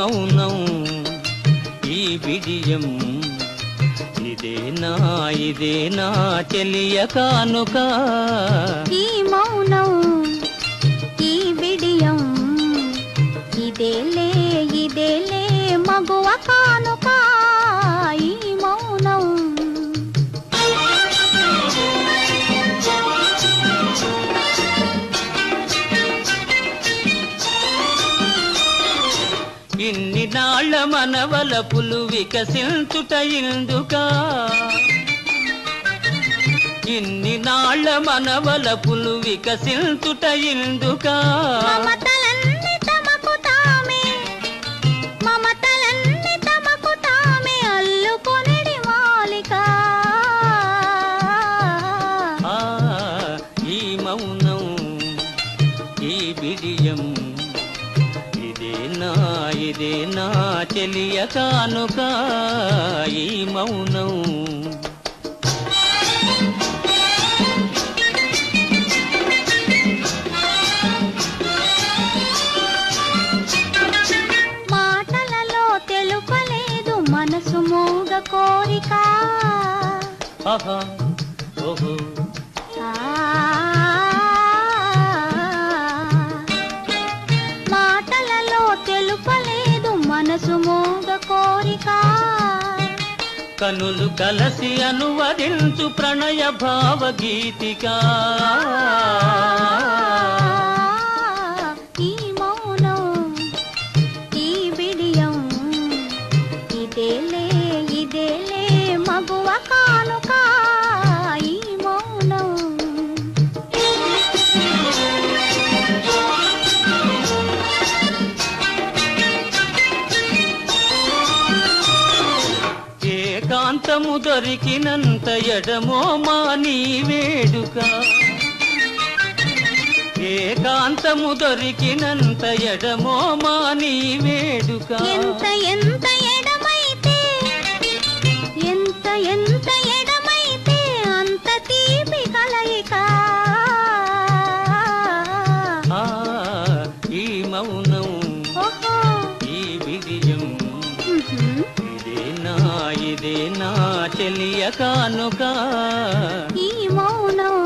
మౌనం ఈ విజయం. ఇదేనా ఇదేనా తెలియ కానుక. ఈ మౌనం ఈ విడియం ఇదేలే ఇదేలే మగువ కానుక. నాళ్ళ మనవలపులు వికసించుట ఇందుకా. ఇన్ని నాళ్ళ మనవలపులు వికసించుట ఆ ఈ మౌనం ఈ బిడియం ఇదేనా ఇదేనా చెలియ కానుక ఈ మౌనం. మాటలలో తెలుపలేదు మనసు మూగ కోరిక. ఆహా ఓహో. ఆ కనులు కలసి అనువదించు ప్రణయ భావగీతిక. ఏకాంతము దొరికినంత ఎడమో మా నీ వేడుక. ఏకాంతము దొరికినంత ఎడమో మా నీ వేడుక. ఎంత ఎంత ఎడమైతే ఎంత ఎంత ఎడమైతే అంత తీపి కలయిక. ఈ మౌనం ఈ విజయం. ఇదే నా చెలియ కానుక ఈ మౌనం